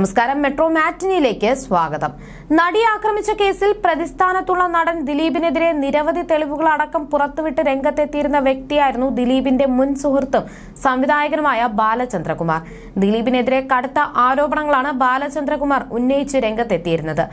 നമസ്കാരം. മെട്രോ മാറ്റിനിയിലേക്ക് സ്വാഗതം. നടി ആക്രമിച്ച കേസിൽ പ്രതിസ്ഥാനത്തുള്ള നടൻ ദിലീപിനെതിരെ നിരവധി തെളിവുകൾ അടക്കം പുറത്തുവിട്ട് രംഗത്തെത്തിയിരുന്ന വ്യക്തിയായിരുന്നു ദിലീപിന്റെ മുൻ സുഹൃത്തും സംവിധായകനുമായ ബാലചന്ദ്രകുമാർ. ദിലീപിനെതിരെ കടുത്ത ആരോപണങ്ങളാണ് ബാലചന്ദ്രകുമാർ ഉന്നയിച്ച് രംഗത്തെത്തിയിരുന്നത്.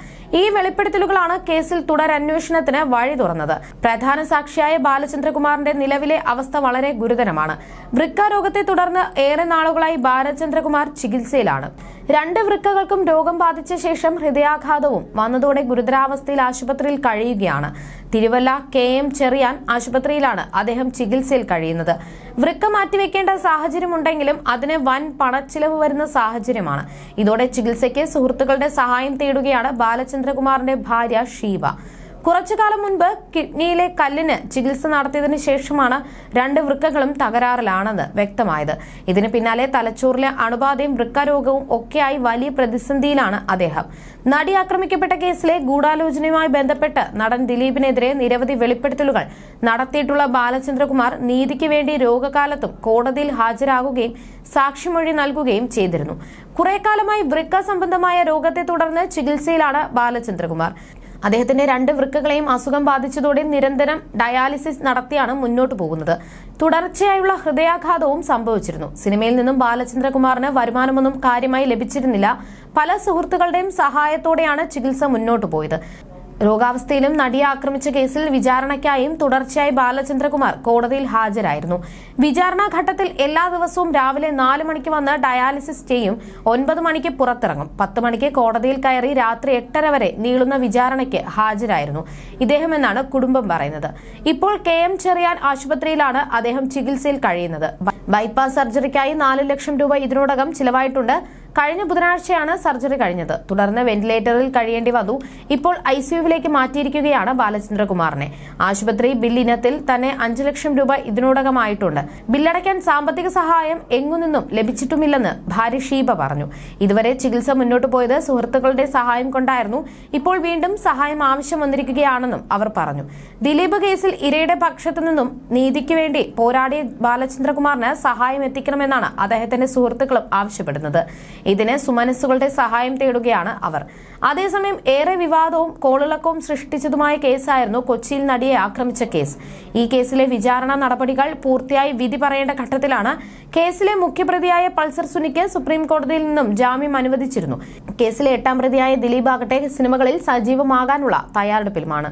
ഈ വെളിപ്പെടുത്തലുകളാണ് കേസിൽ തുടരന്വേഷണത്തിന് വഴി തുറന്നത്. പ്രധാന സാക്ഷിയായ ബാലചന്ദ്രകുമാറിന്റെ നിലവിലെ അവസ്ഥ വളരെ ഗുരുതരമാണ്. വൃക്ക രോഗത്തെ തുടർന്ന് ഏറെ നാളുകളായി ബാലചന്ദ്രകുമാർ ചികിത്സയിലാണ്. രണ്ട് വൃക്കകൾക്കും രോഗം ബാധിച്ച ശേഷം ഹൃദയാഘാതവും വന്നതോടെ ഗുരുതരാവസ്ഥയിൽ ആശുപത്രിയിൽ കഴിയുകയാണ്. തിരുവല്ല കെ എം ചെറിയാൻ ആശുപത്രിയിലാണ് അദ്ദേഹം ചികിത്സയിൽ കഴിയുന്നത്. വൃക്ക മാറ്റിവെക്കേണ്ട സാഹചര്യമുണ്ടെങ്കിലും അതിന് വൻ പണച്ചിലവ് വരുന്ന സാഹചര്യമാണ്. ഇതോടെ ചികിത്സയ്ക്ക് സുഹൃത്തുക്കളുടെ സഹായം തേടുകയാണ് ബാലചന്ദ്രകുമാറിന്റെ ഭാര്യ ഷീബ. കുറച്ചു കാലം മുൻപ് കിഡ്നിയിലെ കല്ലിന് ചികിത്സ നടത്തിയതിനു ശേഷമാണ് രണ്ട് വൃക്കകളും തകരാറിലാണെന്ന് വ്യക്തമായത്. ഇതിന് പിന്നാലെ തലച്ചോറിലെ അണുബാധയും വൃക്കരോഗവും ഒക്കെയായി വലിയ പ്രതിസന്ധിയിലാണ് അദ്ദേഹം. നടി ആക്രമിക്കപ്പെട്ട കേസിലെ ഗൂഢാലോചനയുമായി ബന്ധപ്പെട്ട് നടൻ ദിലീപിനെതിരെ നിരവധി വെളിപ്പെടുത്തലുകൾ നടത്തിയിട്ടുള്ള ബാലചന്ദ്രകുമാർ നീതിക്ക് വേണ്ടി രോഗകാലത്തും കോടതിയിൽ ഹാജരാകുകയും സാക്ഷിമൊഴി നൽകുകയും ചെയ്തിരുന്നു. കുറെ കാലമായി വൃക്ക സംബന്ധമായ രോഗത്തെ തുടർന്ന് ചികിത്സയിലാണ് ബാലചന്ദ്രകുമാർ. അദ്ദേഹത്തിന്റെ രണ്ട് വൃക്കകളെയും അസുഖം ബാധിച്ചതോടെ നിരന്തരം ഡയാലിസിസ് നടത്തിയാണ് മുന്നോട്ടു പോകുന്നത്. തുടർച്ചയായുള്ള ഹൃദയാഘാതവും സംഭവിച്ചിരുന്നു. സിനിമയിൽ നിന്നും ബാലചന്ദ്രകുമാറിന് വരുമാനമൊന്നും കാര്യമായി ലഭിച്ചിരുന്നില്ല. പല സുഹൃത്തുക്കളുടെയും സഹായത്തോടെയാണ് ചികിത്സ മുന്നോട്ടു പോയത്. രോഗാവസ്ഥയിലും നടിയെ ആക്രമിച്ച കേസിൽ വിചാരണയ്ക്കായും തുടർച്ചയായി ബാലചന്ദ്രകുമാർ കോടതിയിൽ ഹാജരായിരുന്നു. വിചാരണാ ഘട്ടത്തിൽ എല്ലാ ദിവസവും രാവിലെ നാല് മണിക്ക് വന്ന് ഡയാലിസിസ് ചെയ്യും. ഒൻപത് മണിക്ക് പുറത്തിറങ്ങും. പത്ത് മണിക്ക് കോടതിയിൽ കയറി രാത്രി എട്ടര വരെ നീളുന്ന വിചാരണയ്ക്ക് ഹാജരായിരുന്നു. ഇദ്ദേഹം എന്നാണ് കുടുംബം പറയുന്നത്. ഇപ്പോൾ കെ എം ചെറിയാൻ ആശുപത്രിയിലാണ് അദ്ദേഹം ചികിത്സയിൽ കഴിയുന്നത്. ബൈപ്പാസ് സർജറിക്കായി നാല് ലക്ഷം രൂപ ഇതിനോടകം ചിലവായിട്ടുണ്ട്. കഴിഞ്ഞ ബുധനാഴ്ചയാണ് സർജറി കഴിഞ്ഞത്. തുടർന്ന് വെന്റിലേറ്ററിൽ കഴിയേണ്ടി വന്നു. ഇപ്പോൾ ഐ സിയുവിലേക്ക് മാറ്റിയിരിക്കുകയാണ് ബാലചന്ദ്രകുമാറിനെ. ആശുപത്രി ബില്ലിനത്തിൽ തന്നെ അഞ്ചു ലക്ഷം രൂപ ഇതിനോടകമായിട്ടുണ്ട്. ബില്ലടയ്ക്കാൻ സാമ്പത്തിക സഹായം എങ്ങുനിന്നും ലഭിച്ചിട്ടുമില്ലെന്ന് ഭാര്യ ഷീബ പറഞ്ഞു. ഇതുവരെ ചികിത്സ മുന്നോട്ട് പോയത് സുഹൃത്തുക്കളുടെ സഹായം കൊണ്ടായിരുന്നു. ഇപ്പോൾ വീണ്ടും സഹായം ആവശ്യം വന്നിരിക്കുകയാണെന്നും അവർ പറഞ്ഞു. ദിലീപ് കേസിൽ ഇരയുടെ പക്ഷത്തു നിന്നും നീതിക്ക് വേണ്ടി പോരാടിയ ബാലചന്ദ്രകുമാറിന് സഹായം എത്തിക്കണമെന്നാണ് അദ്ദേഹത്തിന്റെ സുഹൃത്തുക്കളും ആവശ്യപ്പെടുന്നത്. ഇതിന് സുമനസ്സുകളുടെ സഹായം തേടുകയാണ് അവർ. അതേസമയം ഏറെ വിവാദവും കോളിളക്കവും സൃഷ്ടിച്ചതുമായ കേസായിരുന്നു കൊച്ചിയിൽ നടിയെ ആക്രമിച്ച കേസ്. ഈ കേസിലെ വിചാരണ നടപടികൾ പൂർത്തിയായി വിധി പറയേണ്ട ഘട്ടത്തിലാണ് കേസിലെ മുഖ്യപ്രതിയായ പൾസർ സുനിക്ക് സുപ്രീം കോടതിയിൽ നിന്നും ജാമ്യം അനുവദിച്ചിരുന്നു. കേസിലെ എട്ടാം പ്രതിയായ ദിലീപ് ആകട്ടെ സിനിമകളിൽ സജീവമാകാനുള്ള തയ്യാറെടുപ്പിലുമാണ്.